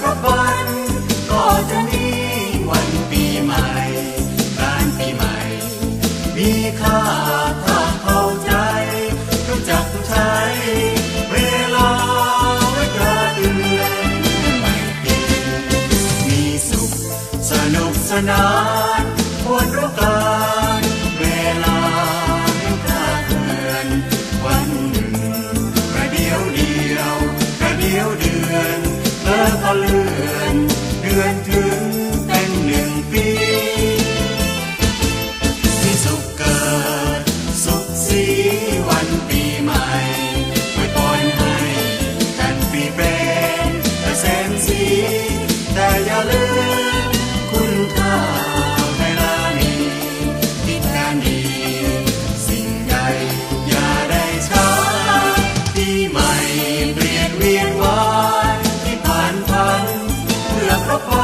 ทุกวันก็จะมีวันปีใหม่ การปีใหม่ มีค่าถ้าเข้าใจ รู้จักใช้เวลาไว้กระเดือนใหม่มีสุขสนุกสนานควรรู้การเวลาไม่คลาเคลื่นวันเดียวเดียวกระเดียวเดือน เธอก็เลือนเดือน poco.